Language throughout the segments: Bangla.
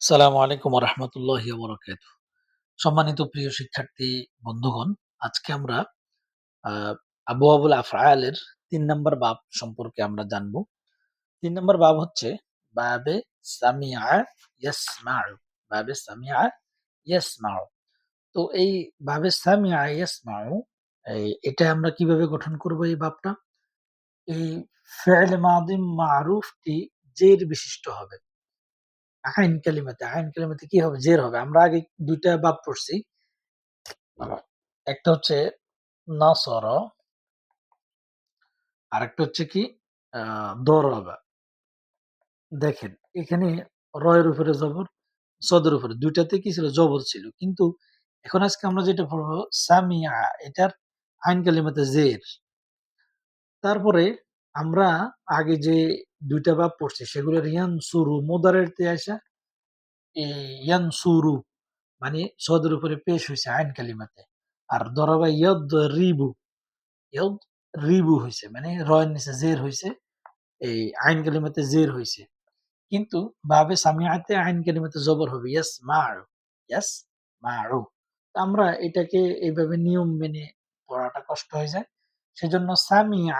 সালামু আলাইকুম রহমতুল্লাহ বরকাত সম্মানিত প্রিয় শিক্ষার্থী, বন্ধুগণ, আজকে আমরা আবু আবুল আফআলের তিন নম্বর বাব সম্পর্কে আমরা জানব। তিন নম্বর বাব হচ্ছে, বাবে বাবে তো এই বাবে এটা আমরা কীভাবে গঠন করব এই বাবটা? এই ফেল মাদিম মারুফটি জের বিশিষ্ট হবে। আইন কালিমাতে আইন কালিমাতে কি হবে? জের হবে। আমরা আগে দুইটা বাব পড়ছি। একটা হচ্ছে নাসর আর একটা হচ্ছে কি দরবা। দেখেন, এখানে রয়ের উপরে জবর সদের উপরে। দুইটাতে কি ছিল? জবর ছিল। কিন্তু এখন আজকে আমরা যেটা পড়ব, সামিয়া, এটার আইন কালিমাতে জের। তারপরে আমরা আগে যে দুইটা বাব পড়ছি, সেগুলো রিয়ান সুরু মোদারের তে আসা ইয়ান সুরু মানে সদের উপরে পেশ হয়েছে আইন কালিমাতে। আর দরবা ইয়দ রিবু ইয়দ রিবু হয়েছে মানে রয়ের নিচে জের হয়েছে এই আইন কালিমাতে জের হয়েছে কিন্তু বাবে সামিয়াতে আইন কালিমাতে জবর হবে ইয়াস মারু ইয়াস মারু আমরা এটাকে এইভাবে নিয়ম মেনে পড়াটা কষ্ট হয়ে যায়। সেজন্য সামিয়া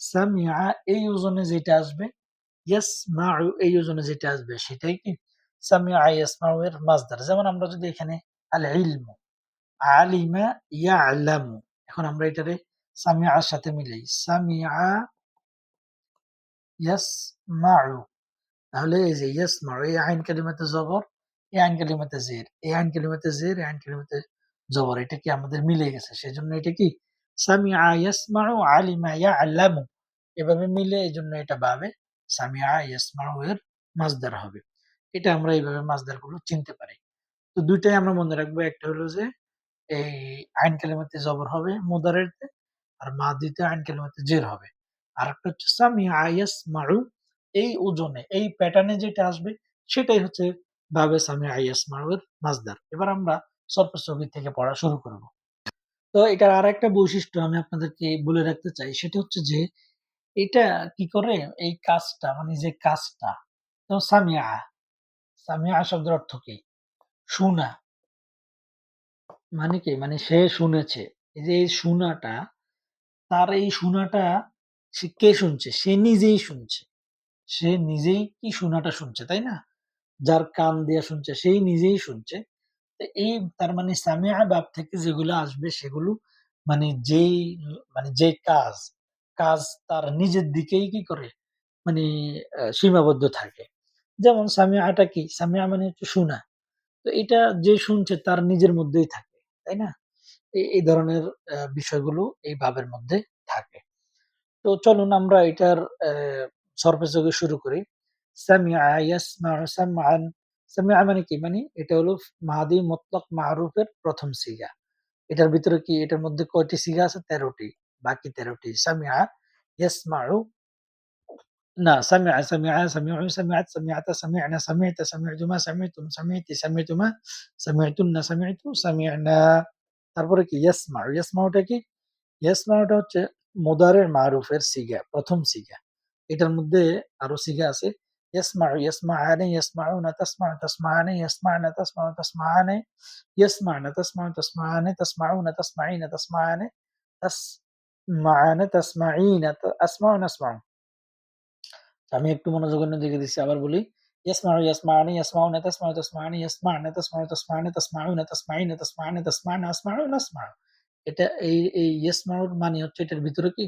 সামিয়া এই ওজনে যেটা আসবে ইয়াস মারু এই ওজনে যেটা আসবে, সেটাই কি? সামিয়া ইয়াস মারু এর যেমন আমরা যদি এখানে আল ইলমু আলিমা এখন আমরা এটারে সামিয়ার সাথে মিলাই। সামিয়া ইয়াসমাউ, তাহলে এই যে ইয়াসমাউ, এই আইন কালিমাতে জবর, এই আইন কালিমাতে জের, এই আইন কালিমাতে জের, এই আইন কালিমাতে জবর, এটা কি আমাদের মিলে গেছে? সেজন্য এটা কি সামিয়া ইয়াসমাউ আলিমা ইয়ালামু এভাবে মিলে এই জন্য এটা ভাবে সামিয়া ইয়াসমাউ এর হবে। এটা আমরা এইভাবে গুলো চিনতে পারি। তো দুইটাই আমরা মনে রাখব। একটা হলো যে, এই আইন জবর হবে মুদারেরতে, আর আইন কালিমাতে জের হবে। আর একটা হচ্ছে সামি আয়াস মারু এই ওজনে, এই প্যাটার্নে যেটা আসবে, সেটাই হচ্ছে বাবে সামি আয়াস মারুর মাজদার এবার আমরা সর্পসগি থেকে পড়া শুরু করব। তো এটার আর একটা বৈশিষ্ট্য আমি আপনাদেরকে বলে রাখতে চাই সেটা হচ্ছে যে এটা কি করে এই কাজটা মানে যে কাজটা সামিয়া সামিয়া শব্দের অর্থ কি শোনা মানে কি? মানে সে শুনেছে। এই যে এই শোনাটা, তার এই শোনাটা সে কে শুনছে? সে নিজেই শুনছে। সে নিজেই কি শোনাটা শুনছে, তাই না? যার কান দিয়ে শুনছে সেই নিজেই শুনছে। এই তার মানে সামিয়া বাব থেকে যেগুলো আসবে সেগুলো মানে যেই মানে যে কাজ, কাজ তার নিজের দিকেই কি করে? মানে সীমাবদ্ধ থাকে। যেমন সামিয়াটা কি? সামিয়া মানে হচ্ছে শোনা। তো এটা যে শুনছে তার নিজের মধ্যেই থাকে। তাই না? এই, ধরনের বিষয়গুলো এই ভাবের মধ্যে থাকে। তো চলুন আমরা এটার সর্বযোগে শুরু করি। সামিআ ইয়াসমাউ সামআন। সামিআ মানে কি? মানে এটা হলো মাদি মুতলাক মারুফের ১ম সিগা। এটার ভিতরে কি এটার মধ্যে কয়টি সিগা আছে? ১৩ টি। বাকি ১৩ টি। সামিআ ইয়াসমাউ না সামিআ, সামিআ, সামিউ, সামিআত, সামিআতা, সামি'না, সামি'তা, সামি'তুমা, সামি'তুম, সামি'তি, সামি'তুমা, সামি'তুন্না, সামি'তু, সামি'না। তারপরে কি? ইয়াসমাউ। ইয়াসমাউটা কি? ইয়াসমাউটা হচ্ছে মুদারের মারুফের সিগা, ১ম সিগা। এটার মধ্যে আরও সিগা আছে। ইয়াসমাআনি, ইয়াসমাউনা, তাসমাউ, তাসমাআনি, ইয়াসমা'না, তাসমাউ, তাসমাআনি, ইয়াসমা'না, তাসমাউ, তাসমাআনি, তাসমাউনা, তাসমাঈনা, তাসমাআনি, তাসমা'না, তাসমাঈনা, তা আসমাউ, নাসমাউ। আমি একটু মনোযোগ অন্যদিকে দিচ্ছি আবার বলি। ইয়াসমাউ, ইয়াসমা'নি, ইয়াসমাউনা, তাসমাউ, তাসমা'নি, ইয়াসমা'না, তাসমাউ, তাসমা'নি, তাসমাউনা, তাসমাঈনা, তাসমা'নি, তাসমা'না, আসমাউ, নাসমাউ। এটা এই, এই ইয়াসমাউর মানে হচ্ছে এটার ভিতরে কি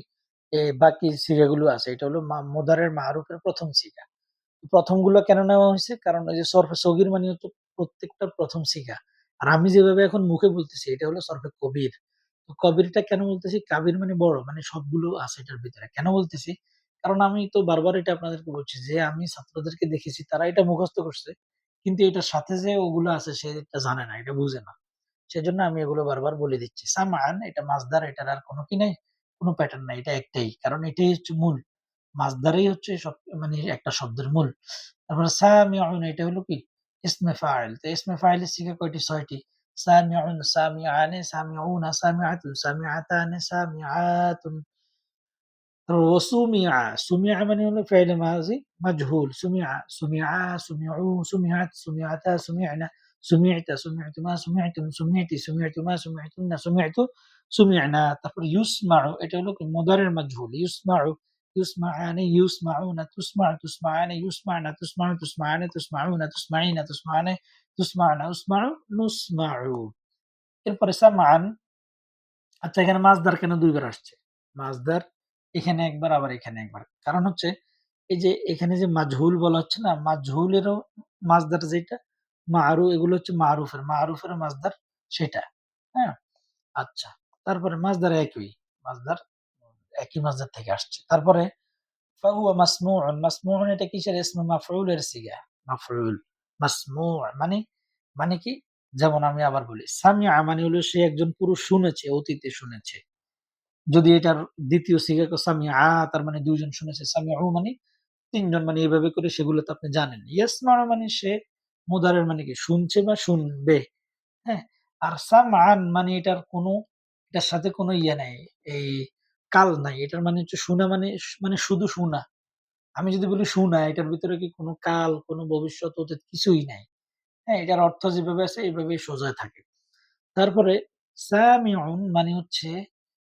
বাকি সিগাগুলো আছে। এটা হলো মুদারের মারুফের ১ম সিগা। ১ম গুলো কেন নেওয়া হয়েছে কারণ ওই যে সরফে সগীর মানে হচ্ছে প্রত্যেকটার প্রথম শিখা আর আমি যেভাবে এখন মুখে বলতেছি এটা হলো সরফে কবির। তো কবিরটা কেন বলতেছি? কাবির মানে বড় মানে সবগুলো আছে এটার ভিতরে। কেন বলতেছি? কারণ আমি তো বারবার এটা আপনাদেরকে বলছি যে আমি ছাত্রদেরকে দেখেছি তারা এটা মুখস্থ করছে। কিন্তু এটার সাথে যে ওগুলো আছে সে এটা জানে না, এটা বুঝে না। সেজন্য আমি এগুলো বারবার বলে দিচ্ছি। সামান এটা মাসদার এটার আর কোনো কি নাই? কোনো প্যাটার্ন নাই। এটা একটাই। কারণ এটাই হচ্ছে মূল। মাসদারই হচ্ছে সব মানে একটা শব্দের মূল। তারপরে সামিউন এটা হলো কি? ইসমে ফাইল। তো ইসমে ফাইলের সিগা কয়টি? ৬ টি। সামিউন, সামিআনি, সামিউনা, সামিআতুন, সামিআতানি, সামিআতুন। তারপর ওয়াসুমিআ সুমিআ মানে হলো ফেইল মাজি মাজহুল সুমিআ সুমিআ সুমিউ সুমিআত সুমিআতা সুমিআনা সুমিআতা সুমিআতুমা সুমিআতুম সুমিআতি সুমিআতুমা সুমিআতুন্না সুমিআতু সুমিআনা তারপর ইউসমাউ এটা হলো কি মুদারের মাজহুল ইউসমাউ ইউসমাআনি ইউসমাউনা তুসমাউ তুসমাআনি ইউসমাউনা তুসমাউ তুসমাআনি তুসমাউনা তুসমাইনা তুসমাআনি তুসমাউনা উসমাউ নুসমাউ এরপরে সামান আচ্ছা এখানে মাছদার কেন দুইবার আসছে? মাছদার এখানে একবার, আবার এখানে একবার। কারণ হচ্ছে, এই যে এখানে যে মাজহুল বলা হচ্ছে না, মাজহুলেরও মাছদার যেটা, মারু, এগুলো হচ্ছে মারুফের মারুফের মাছদার সেটা হ্যাঁ? আচ্ছা তারপরে মাছদার একই মাছদার একই মাছদার থেকে আসছে। তারপরে, ফাহুয়া মাসমুউন মাসমুউন এটা কিসের ইসমে? মাফউলের সিগা। মাফউল মাসমু' মানে মানে কি? যেমন আমি আবার বলি সামিয়া মানে হলো সে একজন পুরুষ শুনেছে, অতীতে শুনেছে। যদি এটার দ্বিতীয় সিগা সামিয়া তার মানে দুইজন শুনেছে সামিয়া মানে তিনজন মানে এইভাবে করে সেগুলো তো আপনি জানেন। ইয়াসমা মানে সে মুদারের মানে কি? শুনছে বা শুনবে হ্যাঁ? আর সামান মানে এটার কোনো, এটার সাথে কোনো ইয়ে নাই। এই কাল নাই। এটার মানে হচ্ছে শোনা মানে মানে শুধু শোনা আমি যদি বলি শোনা এটার ভিতরে কি কোনো কাল, কোনো ভবিষ্যৎ অতীত কিছুই নাই? হ্যাঁ এটার অর্থ যেভাবে আছে এইভাবেই সোজা থাকে। তারপরে, সামিউন মানে হচ্ছে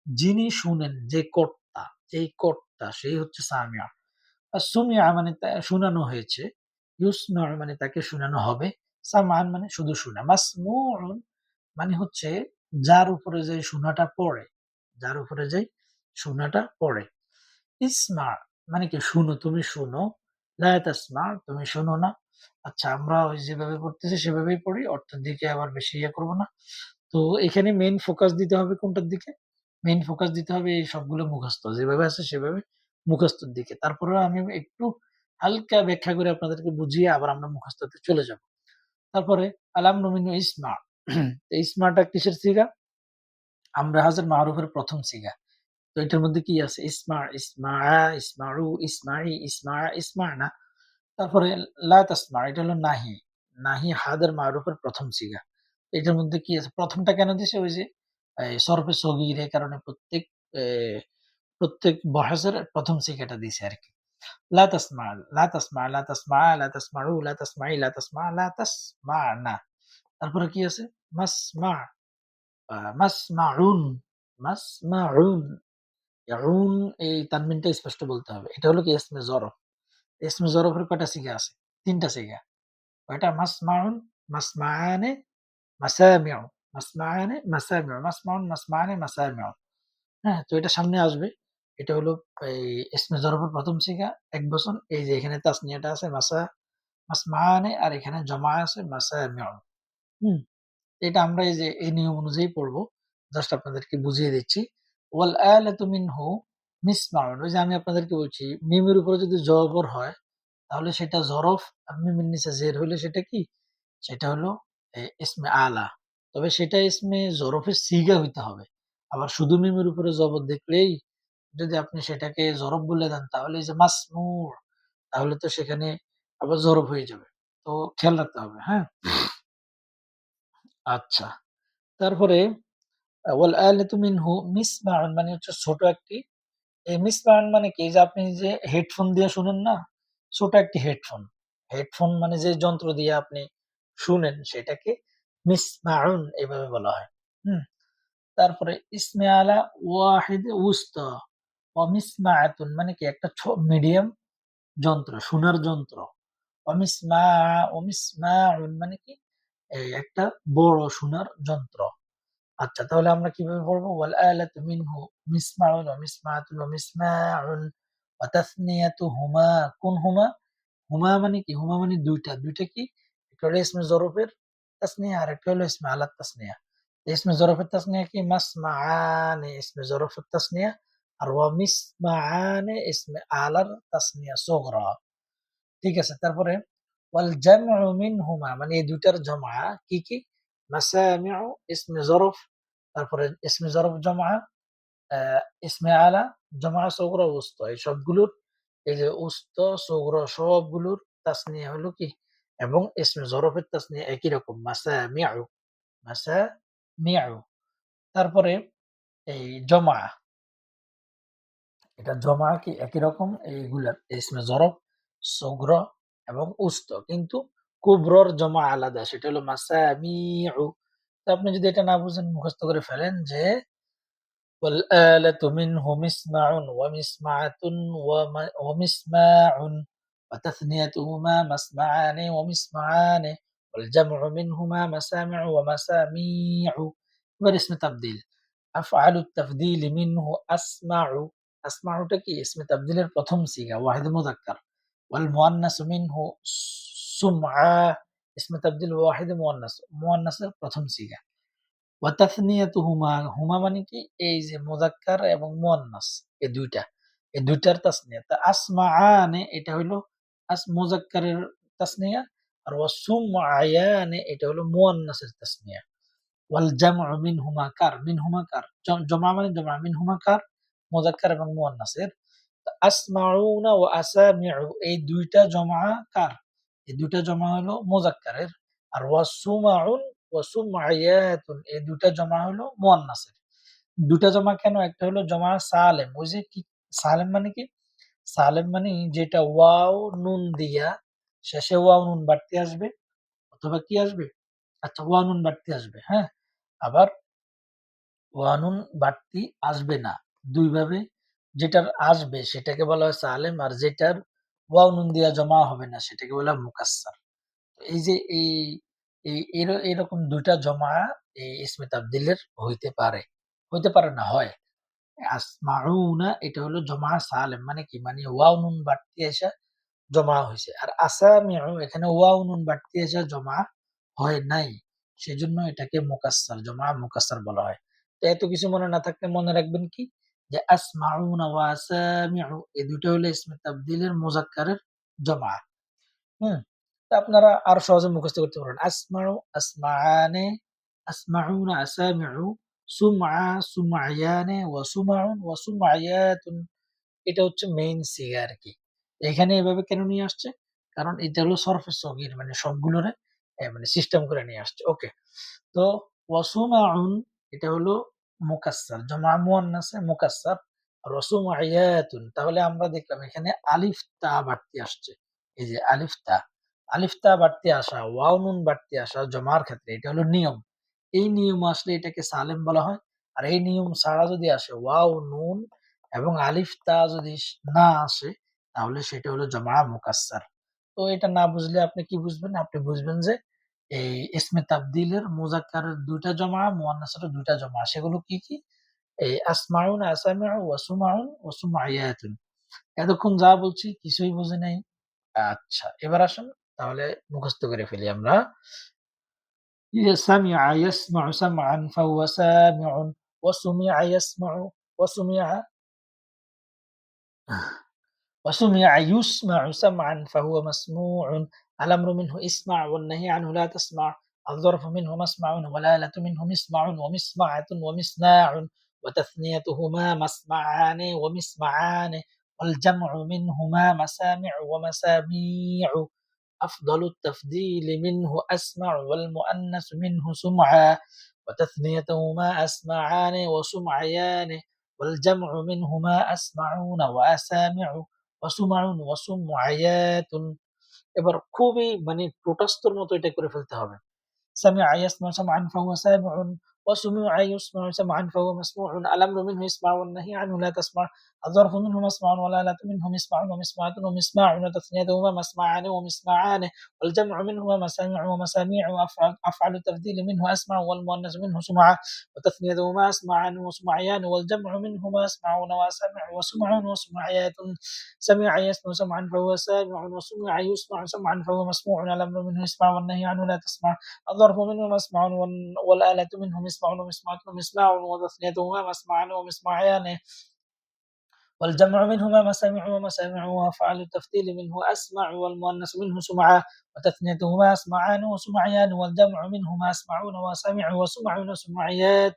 যিনি শুনেন, যে কর্তা, যেই কর্তা, সেই হচ্ছে সামিয়া। সুমিয়া মানে শোনানো হয়েছে। ইউসমাউ মানে তাকে শোনানো হবে। সামান মানে শুধু শোনা। মাসমুউন মানে হচ্ছে যার উপরে যে শোনাটা পড়ে, যার উপরে যে শোনাটা পড়ে। ইসমা মানে কি, শুনো, তুমি শুনো। লা তাসমা তুমি শুনো না। আচ্ছা আমরা ওই যেভাবে পড়তেছি, সেভাবেই পড়ি। অর্থের দিকে আবার বেশি ইয়ে করব না। তো এখানে মেইন ফোকাস দিতে হবে কোনটার দিকে? মেইন ফোকাস দিতে হবে এই সবগুলো মুখস্থ। যেভাবে আছে, সেভাবে মুখস্থর দিকে। তারপরে আমি একটু হালকা ব্যাখ্যা করে আপনাদেরকে বুঝিয়ে আবার আমরা মুখস্থতে চলে যাব। তারপরে, আলাম নমিনু ইসমা ইসমাটা কিসের সিগা? আমরা হাজার মারুফের প্রথম সিগা। এটার মধ্যে কি আছে? ইসমা ইসমা ইসমারু ইসমাই ইসমা ইসমা না? তারপরে লা তাসমা এটা হলো নাহি। নাহি হাদের মারুফের প্রথম সিগা এটার মধ্যে কি আছে? প্রথমটা কেন দিছে ওই যে? সরফে সগির কারণে প্রত্যেক প্রত্যেক বহাসের প্রথম সিগাটা দিছে আর কি। লা তাসমা লা তাসমা লা তাসমা লা তাসমাউ লা তাসমাই লা তাসমা লা তাসমা না। তারপরে কি আছে? মাসমা মাসমাউন মাসমাউন ইয়াউন এই তানমিনটা স্পষ্ট বলতে হবে। এটা হলো কি ইসমে জরফ। ইসমে জরফের কয়টা সিগা আছে? তিনটা সিগা কয়টা? মাসমাউন মাসমাআনে মাসামিউ মাসমাআনে মাসামিউ মাসমাউন মাসমাআনে মাসামিউ হ্যাঁ তো এটা সামনে আসবে। এটা হলো এই ইসমে জরফের প্রথম সিগা এক বছর এই যে এখানে তাসনিয়াটা আছে, মাসা মাসমাআনে আর এখানে জমা আছে মাসামিউ হুম, এটা আমরা এই যে এই নিয়ম অনুযায়ী পড়ব। জাস্ট আপনাদেরকে বুঝিয়ে দিচ্ছি। ওয়াল আলাতু মিনহু মিসমাউন। ওই যে আমি আপনাদেরকে বলছি, মিমের উপরে যদি জবর হয়, তাহলে সেটা জরফ মিমের নিচে জের হইলে সেটা কি? সেটা হলো ইসমে আলা। তবে সেটা ইসমে জরফের সিগা হইতে হবে। আবার শুধু মিমের উপরে জবর দেখলেই যদি আপনি সেটাকে জরফ বলে দেন, তাহলে যে মাসমুর, তাহলে তো সেখানে আবার জরফ হয়ে যাবে। তো খেয়াল রাখতে হবে হ্যাঁ? আচ্ছা। তারপরে ওয়াল আলাতু মিনহু মিসমাউন মানে হচ্ছে ছোট একটি। এই মিসমাউন মানে কি? যে আপনি যে হেডফোন দিয়ে শুনেন না, ছোট একটি হেডফোন। হেডফোন মানে যে যন্ত্র দিয়ে আপনি শুনেন, সেটাকে মিসমাউন এভাবে বলা হয়। হুম? তারপরে ইসমে আলা ওয়াহিদ উস্তা অমিসমাআতুন মানে কি? একটা মিডিয়াম যন্ত্র শোনার যন্ত্র। অমিসমা অমিসমাউন মানে কি? একটা বড় শোনার যন্ত্র। আচ্ছা তাহলে আমরা কীভাবে পড়ব ওয়াল আলাতু মিনহু মিসমাউন ওয়া মিসমাআতুন ওয়া মিসমাউন ওয়া তাসনিয়াতুহুমা। কোন হুমা? হুমা মানে কি? হুমা মানে দুইটা। দুইটা কি? একটা হলো ইসমে জরফের তাসনিয়া আর একটা হলো ইসমে আলাত তাসনিয়া। ইসমে জরফের তাসনিয়া কি? মাসমাআনে ইসমে জরফের তাসনিয়া আর ওয়া মিসমাআনে ইসমে আলার তাসনিয়া সুগরা। ঠিক আছে, তারপরে ওয়াল জামউ মিনহুমা মানে এই দুইটার জমা কি কি? মাসামিউ ইসমে জরফ তারপরে ইসমে জরফ জমা ইসমে আলা জমা সগরা উস্ত এই সবগুলোর এই যে উস্ত সগর সবগুলোর তাসনিয়া হলো কি এবং ইসমে জরফের তাসনিয়া একই রকম মাসামিউ মাসামিউ তারপরে এই জমা এটা জমা কি একই রকম এইগুলার ইসমে জরব, সগর এবং উস্ত। কিন্তু কুবরর জমা আলাদা সেটা হলো মাসামিউ তো আপনি যদি এটা না বুঝেন মুখস্থ করে ফেলেন যে والآلة منه مسمع ومسمعة ومسماع وتثنيتهما مسمعان ومسمعان والجمع منهما مسامع ومساميع এবার اسم تبديل أفعل التفديل منه أسمع أسمعটা কি? اسم تبديل প্রথম সিগা ওয়াহিদ মুযাক্কার والمؤنث منه সুমআ ইসমে তাবদিল ওয়াহিদ মুয়ান্নাস মুয়ান্নাসের প্রথম সিগা ওয়া তাসনিয়াতু হুমা হুমা মানে কি؟ এই যে মুজাক্কার এবং মুয়ান্নাস এই দুইটা এই দুইটার তাসনিয়া। তা আসমাআনে এটা হলো আস মুজাক্কারের তাসনিয়া আর ওয়া সুমআয়ানে এটা হলো মুয়ান্নাসের তাসনিয়া। ওয়াল জামউ মিনহুমা কার? মিনহুমা কার? জমা মানে জমা। মিনহুমা কার? মুজাক্কার এবং মুয়ান্নাসের আসমাউনা ওয়া আসামিউ, এই দুইটা জমা কার? এই দুইটা জমা হলো মুযাক্কারের। আর ওয়াসুমাউন ওয়াসুমাইয়াতুন এই দুটা জমা হলো মুয়ান্নাসের দুটা জমা কেন? একটা হলো জমা সালেম। ওই যে কি? সালেম মানে কি? সালেম মানে যেটা ওয়াও নুন দিয়া শেষে ওয়াও নুন বাড়তি আসবে, অথবা কি আসবে? আচ্ছা ওয়া নুন বাড়তি আসবে হ্যাঁ? আবার ওয়া নুন বাড়তি আসবে না। দুইভাবে যেটার আসবে সেটাকে বলা হয় সালেম, আর যেটার ওয়াও নুন দিয়া জমা হবে না, সেটাকে বলা মুকাসসার। এই যে এই এই এরকম দুইটা জমা এই ইসমে তাবদিলের হইতে পারে। হইতে পারে না, হয়। আসমাউনা, এটা হলো জমা সালেম মানে কি? মানে ওয়াও নুন বাড়তি এসে জমা হয়েছে আর আসামিউ, এখানে ওয়াও নুন বাড়তি এসে জমা হয় নাই। সেজন্য এটাকে মুকাসসার, জমা মুকাসসার বলা হয়। তো এত কিছু মনে না থাকলে মনে রাখবেন কি? যে আসমাউনা ওয়া আসামিউ, এই দুটো হলো ইসমে তাবদিলের মুজাক্কারের জমা হুম? আপনারা আরও সহজে মুখস্থ করতে পারেন। আসমাউ, আসমাআনে, আসমাউনা আসামিউ, সুমআ সুমায়ানে ওয়া সুমাউন, ওয়া সুমায়াতুন এটা হচ্ছে মেইন সিগা আর কি এখানে এভাবে কেন নিয়ে আসছে? কারণ এটা হলো সরফে সগির মানে সবগুলোরে মানে সিস্টেম করে নিয়ে আসছে। ওকে তো ওয়াসুমাউন এটা হলো মুকাসসার, জমা মুয়ান্নাসে মুকাসসার রসুমায়াতুন তাহলে আমরা দেখলাম এখানে আলিফ তা বাড়তি আসছে। এই যে আলিফ তা আলিফতা বাড়তি আসা, ওয়াও নুন বাড়তি আসা জমার ক্ষেত্রে, এটা হলো নিয়ম। এই নিয়ম আসলে এটাকে সালেম বলা হয়। আর এই নিয়ম ছাড়া যদি আসে ওয়াও নুন এবং আলিফতা যদি না আসে, তাহলে সেটা হলো জমা মুকাসসার। তো এটা না বুঝলে আপনি কি বুঝবেন? আপনি বুঝবেন যে এই ইসমে তাবদিলের মুজাক্কারের দুইটা জমা মুয়ান্নাসের দুইটা জমা সেগুলো কি কি এই আসমাউন আসামিউ ওয়াসুমাউন ওয়াসুমাইয়াতুন এতক্ষণ যা বলছি কিছুই বুঝে নাই আচ্ছা এবার আসুন তাহলে মুখস্থ করে ফেলি আমরা সামিআ ইয়াসমাউ সামআন ফাহুয়া সামিউন ওয়াসুমিআ ইয়াসমাউ ওয়াসুমিআ وسمع يسمع سمعا فهو مسموع الأمر منه اسمع والنهي عنه لا تسمع. الظرف منه مسمع والآلة منه مسمع ومسمعة ومسماع وتثنيتهما مسمعان ومسمعان والجمع منهما مسامع ومساميع. أفضل التفضيل منه أسمع والمؤنث منه سمعا وتثنيتهما أسمعان وسمعيان والجمع منهما أسمعون وأسامع وسمع وسمعيات এবার খুবই মানে প্রোটাস্তর মতো এটা করে ফেলতে হবে সামি আয়াসমা সাম আনফা হুয়া সামিউন ওয়া সুমি আয়াসমা সাম আনফা হুয়া মাসমুউন আলাম রুমিন ইসমাউন নাহি আনহু লা তাসমা الظرف منه مسمع والآلة منه مسمع ومسمعة ومسماع وتثنيتهما مسمعان ومسمعان والجمع منهما مسامع ومساميع وأفعل أفعل التفضيل منه أسمع والمؤنث منه سمع وتثنيتهما أسمعان وسمعيان والجمع منهما أسمعون وأسمع وسمع وسمعيات سمع يسمع سمعا فهو سامع وسمع يسمع سمعا فهو مسموع الأمر منه يسمع والنهي عنه لا تسمع. الظرف منه مسمع والآلة منه مسمع ومسمعة ومسماع وتثنيتهما مسمعان ومسمعيان. والجمع منهما مسامع ومسامع وأفعال التفتيل منه أسمع والمؤنث منه سمعا وتثنيتهما أسمعان وسمعيان والجمع منهما أسمعون وسمع وسمعون وسمعيات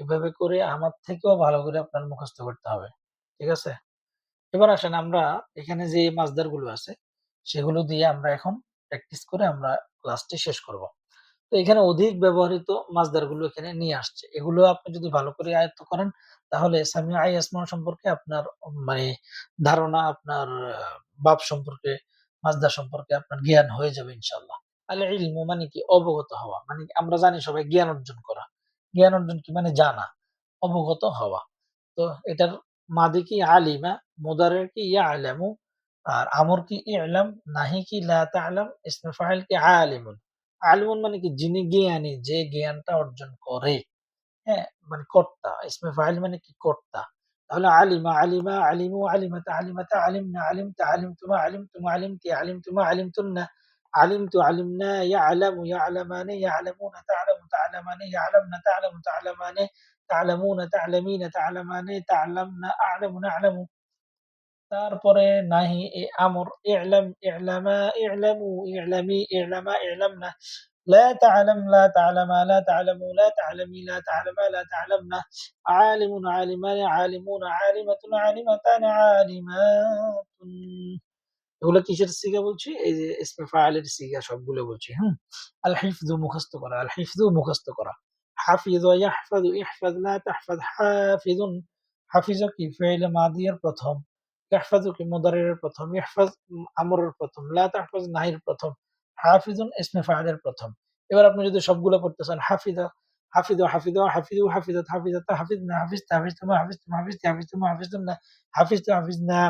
এভাবে করে আমার থেকেও ভালো করে আপনার মুখস্থ করতে হবে ঠিক আছে এবার আসেন আমরা এখানে যে মাছদার গুলো আছে সেগুলো দিয়ে আমরা এখন প্র্যাকটিস করে আমরা ক্লাসটি শেষ করব তো এখানে অধিক ব্যবহৃত মাসদারগুলো এখানে নিয়ে আসছে। এগুলো আপনি যদি ভালো করে আয়ত্ত করেন তাহলে সামিআ ইয়াসমাউ সম্পর্কে আপনার মানে ধারণা আপনার বাপ সম্পর্কে, মাসদার সম্পর্কে আপনার জ্ঞান হয়ে যাবে ইনশাআল্লাহ। আল ইলমু মানে কি অবগত হওয়া। মানে আমরা জানি সবাই জ্ঞান অর্জন করা। জ্ঞান অর্জন কি মানে জানা, অবগত হওয়া। তো এটার মাদি কি আলিমা, মুদারের কি ইয়া আলামু আর আমর কি ইলাম, নাহি কি লা তা'লাম, ইসমে ফাইল কি আলিমুন। আলিমুন মানে কি যিনি জ্ঞানী, যে জ্ঞানটা অর্জন করে। হ্যাঁ? মানে কর্তা। ইসমে ফাইল মানে কি কর্তা। তাহলে আলিমা, আলিমা, আলিমু, আলিমাতা, আলিমাতা, আলিমনা, আলিমতা, আলিমতুমা, আলিমতুমা, আলিমতি, আলিমতুমা, আলিমতুন্না, আলিমতু, আলিমনা, ইয়ালামু, ইয়ালামানে, ইয়ালামুনা, তা'লামু, তা'লামানে, ইয়ালামনা, তা'লামু, তা'লামানে, তা'লামুনা, তা'লামিনা, তা'লামানে, তা'লামনা, আ'লামু, না'লামু। তারপরে নাহি এ আমর ই'লাম, ই'লামা, ই'লামু, ই'লামি, ই'লামা, ই'লামনা, لا تعلم لا تعلما لا تعلموا لا تعلمي لا تعلما لا تعلمنا عالم عالمان عالمون عالمة عالمتان عالمات এগুলো কিসের সিগা বলছি? এই যে ইসমে ফাইলের সিগা সবগুলো বলছি, হুম? আল হিফযু মুখস্থ করা, আল হিফযু মুখস্থ করা। হাফিজ ইয়াহফাযু ইহফাজ লা তাহফাজ হাফিজুন। হাফিজ কি ফি'ল মাদিয়ের প্রথম। ইয়াহফাজু কি মুদারিরের প্রথম। ইহফাজ আমরের প্রথম। লা তাহফাজ নাহির প্রথম। হাফিজুন ইসমে ফাইলের প্রথম। এবার আপনি যদি সবগুলো পড়তে চান হাফিজা, হাফিজু, হাফিজা, হাফিজু, হাফিজাত, হাফিজাতা, হাফিজনা, হাফিজতা, হাফিজতুমা, হাফিজতুম, হাফিজতি, হাফিজতুমা, হাফিজতুন্না, হাফিজতু, হাফিজনা।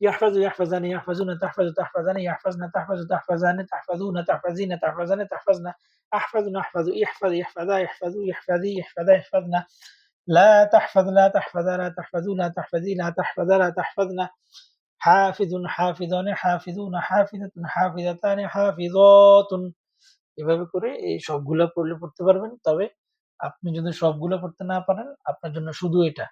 يحفظ يحفظان يحفظون تحفظ تحفظان يحفظن تحفظ تحفظان تحفظون تحفظين تحفظان تحفظن أحفظ نحفظ يحفظ يحفظا يحفظوا يحفظي يحفظا يحفظن لا تحفظ لا تحفظ لا تحفظوا لا تحفظي لا تحفظ لا تحفظن حافظ حافظان حافظون حافظة حافظتان حافظات এভাবে করে এই সবগুলা পড়লে পড়তে পারবেন। তবে আপনি যদি সবগুলা পড়তে না পারেন আপনার জন্য শুধু এটা।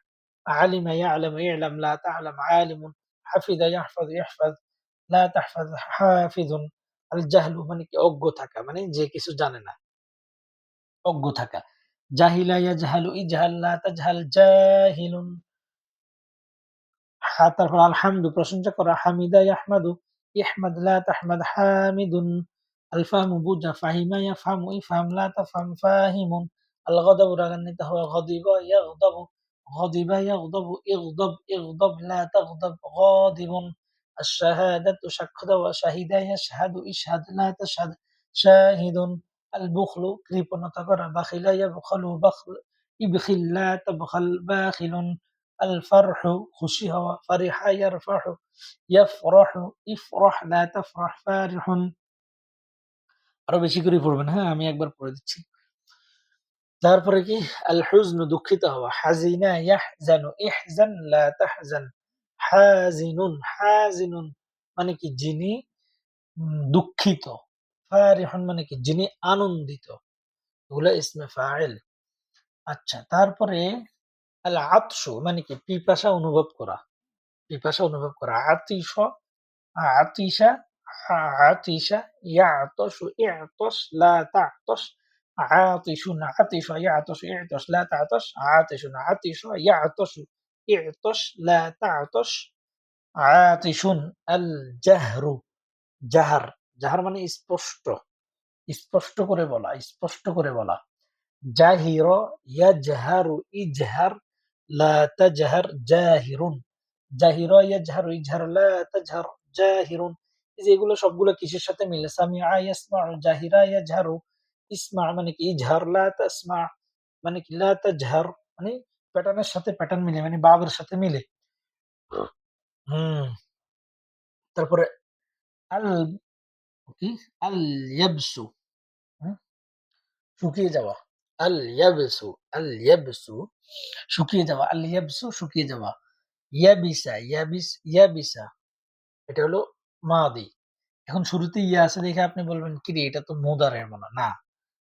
আলিমা ইয়ালামু ই'লাম লা তা'লাম আলিমুন হাফিজা ইয়াহফাজ ইহফাজ লা তাহফাজ হাফিজুন। আল জাহলু মানে কি অজ্ঞ থাকা মানে যে কিছু জানে না। অজ্ঞ থাকা। জাহিলা ইয়াজহালু ইজহাল লা তাজহাল জাহিলুন। হা তারপর আলহামদু প্রশংসা করা হামিদা ইয়াহমাদু ইহমাদ লা তাহমাদ হামিদুন। আল ফাহমু বুঝা ফাহিমা ইয়াফহামু ইফহাম লা তাফহাম ফাহিমুন। আল গদাবু রাগান্বিত হওয়া গদিবা ইয়াগদাবু غضب يغضب اغضب اغضب لا تغضب غاضب الشهادة شهد وشهد يشهد اشهد لا تشهد شاهد আল বুখলু কৃপণতা করা বাখিলা ইয়া বখলু বখল ইবখিল্লা তবখল বাখিলুন আল ফারহু খুশি হওয়া ফারিহা ইয়ারফাহু ইয়াফরাহু ইফরাহ আরও বেশি করে পড়বেন হ্যাঁ আমি একবার পড়ে দিচ্ছি। তারপরে কি? আল হুজন দুঃখিত হওয়া। হাজিনা ইয়াহজানু, ইহজান লা তাহজান। হাজিনুন হাজিনুন মানে কি? যিনি দুঃখিত। ফারিহুন মানে কি যিনি আনন্দিত এগুলো ইসমে ফাইল আচ্ছা তারপরে আল আতশু মানে কি পিপাসা অনুভব করা পিপাসা অনুভব করা আতিশ আতিশা আতিশা ইয়াতশু ইয়তশ লা তাতশ عاطش عطش يعطش اعطش لا تعطش عاطش عطش يعطش اعطش لا تعطش عاطش الجهر জাহার জাহার মানে স্পষ্ট স্পষ্ট করে বলা, স্পষ্ট করে বলা। জাহির, ইয়াজহারু ইজহার, লা তাজহার জাহিরুন। জাহির, ইয়াজহারু ইজহার, লা তাজহার জাহিরুন। এই যে সবগুলো কিসের সাথে মিলে? সামিআ ইয়াসমাউ, জাহিরা ইয়াজহারু। ইসমা মানে কি? ইজহার, লা তাসমা মানে কি? লা তাজহার মানে প্যাটার্নের সাথে প্যাটার্ন মিলে মানে বাবের সাথে মিলে। হুম। তারপরে আল কি আল ইয়াবসু শুকিয়ে যাওয়া আল ইয়াবসু আল ইয়াবসু শুকিয়ে যাওয়া আল ইয়াবসু শুকিয়ে যাওয়া ইয়াবিসা ইয়াবিস ইয়াবিসা এটা হলো মাদি। এখন শুরুতে ইয়া আছে দেখে আপনি বলবেন কি রে এটা তো মুদারের মনে না।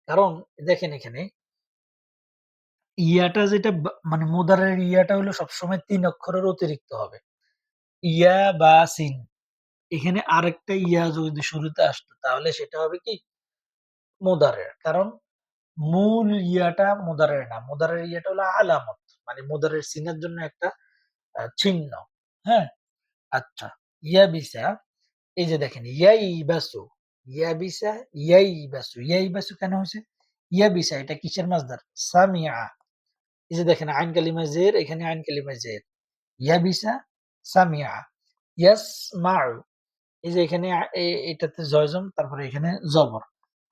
কারণ দেখেন এখানে ইয়াটা যেটা মানে মুদারের ইয়াটা হলো সবসময় তিন অক্ষরের অতিরিক্ত হবে। ইয়া বা সিন। এখানে আরেকটা ইয়া যদি শুরুতে আসতো, তাহলে সেটা হবে কি? মোদারের। কারণ মূল ইয়াটা মোদারের না মোদারের ইয়াটা হলো আলামত। মানে মুদারের সিনের জন্য একটা চিহ্ন। হ্যাঁ? আচ্ছা। ইয়া বিসা এই যে দেখেন ইয়াই বাসু ইয়াবিসা, ইয়াইবাসু। ইয়াইবাসু কেন হয়েছে? ইয়াবিসা, এটা কিসের মাসদার সামিয়া এই যে দেখেন, আইন কালিমা জের, এখানে আইন কালিমা জের। ইয়াবিসা সামিয়া ইয়াস ইয়াসমাউ। এই যে এখানে এটাতে জয়জম, তারপরে এখানে জবর।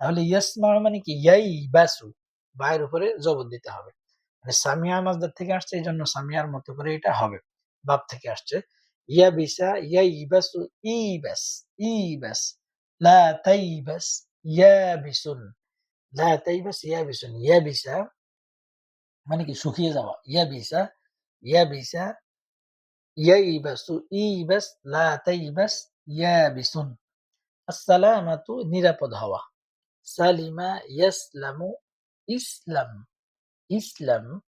তাহলে ইয়াসমাউ মানে কি? ইয়াইবাসু বায়ের উপরে জবর দিতে হবে। মানে সামিয়া মাসদার থেকে আসছে এই জন্য সামিয়ার মতো করে এটা হবে। বাপ থেকে আসছে। ইয়াবিসা ইয়াইবাসু ইবাস ইবাস লা তাইবাস ইয়াবিসুন লা তাইবাস ইয়াবিসুন ইয়াবিসা মানে কি? শুকিয়ে যাওয়া। ইয়াবিসা ইয়াবিসা ইয়াইবাসু ইবাস লা তাই তাইবাস ইয়াবিসুন। আসসালামাতু, নিরাপদ হওয়া। সালিমা ইয়াসলামু ইসলাম। ইসলাম,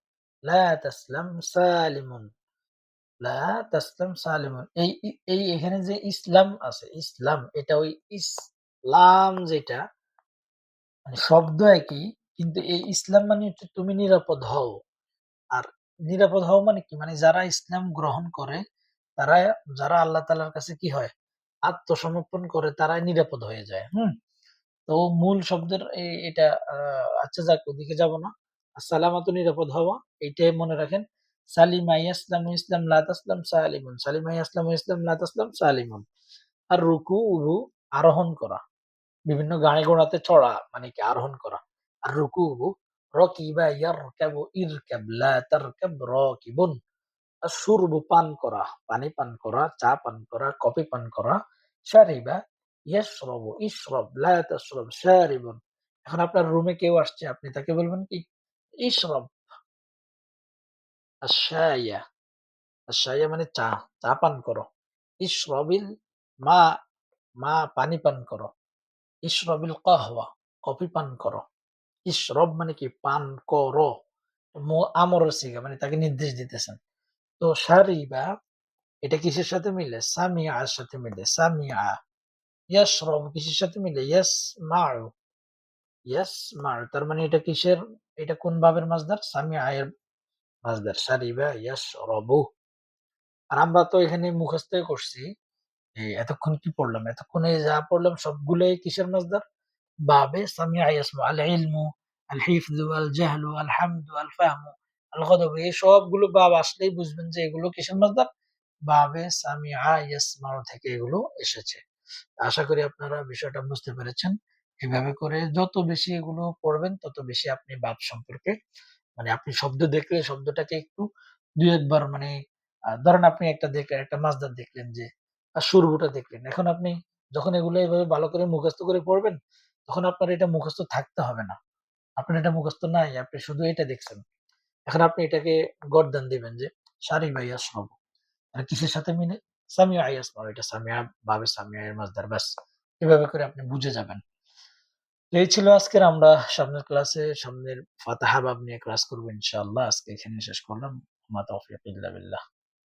লা তাসলাম সালিমুন। লা তাসলাম সালিমুন। এই, এই- এখানে যে ইসলাম আছে, ইসলাম, এটা ওই ইসলাম যেটা মানে শব্দ একই, কিন্তু এই ইসলাম মানে হচ্ছে তুমি নিরাপদ হও। আর নিরাপদ হও মানে কি? মানে যারা ইসলাম গ্রহণ করে, তারা, যারা আল্লাহ তালার কাছে কি হয়? আত্মসমর্পণ করে তারাই নিরাপদ হয়ে যায়, হুম? তো মূল শব্দের এটা আচ্ছা যাক, ওদিকে যাব না। সালামাতু নিরাপদ হওয়া, এইটাই মনে রাখেন। সালিমা ইসলাম ইসলাম লা তাসলাম সালিমুন, সালিমা ইসলাম ইসলাম লা তাসলাম সালিমুন। আর রুকু, উরু, আরোহণ করা। বিভিন্ন গাড়ি ঘোড়াতে চড়া মানে কি আরোহণ করা। আর রুকু রকিবা ইয়ারকাবু, ইরকাব লা তারকাব রাকিবুন। সুরবু পান করা, পানি পান করা, চা পান করা, কফি পান করা শারিবা ইয়াশরাবু, ইশরাব, লা শারিবুন এখন আপনার রুমে কেউ আসছে, আপনি তাকে বলবেন কি? ইশরাব। আশায়া আশায়া মানে চা চা পান করো। ইশরাবিল মা মা পানি পান করো। ইশরাবিল কাহওয়া, কফি পান করো। ইশরব মানে কি? পান করো। আমরের সিগা মানে তাকে নির্দেশ দিতেছেন। তো শারিবা এটা কিসের সাথে মিলে? সামিয়া এর সাথে মিলে। সামিয়া ইয়াশরব কিসের সাথে মিলে? ইয়াস মাউ ইয়াস মাউ তার মানে এটা কিসের, এটা কোন ভাবের মাসদার সামিয়া এর মাসদার শারিবা ইয়াশরবু। আর আমরা তো এখানে মুখস্থই করছি। এতক্ষণ কি পড়লাম? এতক্ষণে যা পড়লাম সবগুলোই কিসের মাসদার বাবে সামিয়া ইয়াসমু আল ইলমু আল হিফজু আল জাহলু আল হামদু আল ফাহমু এই সবগুলো বাব আসলেই বুঝবেন যে এগুলো কিসের বাবে থেকে এগুলো এসেছে। আশা করি আপনারা বিষয়টা বুঝতে পেরেছেন। এভাবে করে যত বেশি এগুলো পড়বেন, তত বেশি আপনি বাপ সম্পর্কে মানে আপনি শব্দ দেখলে শব্দটাকে একটু দুই একবার মানে ধরেন আপনি একটা দেখলেন, একটা মাছদার দেখলেন যে আর সুরভুটা দেখলেন। এখন আপনি যখন এগুলো এভাবে ভালো করে মুখস্থ করে পড়বেন, তখন আপনার এটা মুখস্থ থাকতে হবে না। আপনার এটা মুখস্থ নাই, আপনি শুধু এটা দেখছেন। এখন আপনি এটাকে গরদান দিবেন যে সারি ভাইয়া সব আর কিসের সাথে মিলে? সামিয়া আইয়াসমাউ এটা সামিয়া বাবে সামিয়া এর ব্যাস। এভাবে করে আপনি বুঝে যাবেন। এই ছিল আজকের আমরা সামনের ক্লাসে সামনের ফাতাহা বাব নিয়ে ক্লাস করব আজকে এখানে শেষ করলাম। মা তৌফিক বিল্লাহ।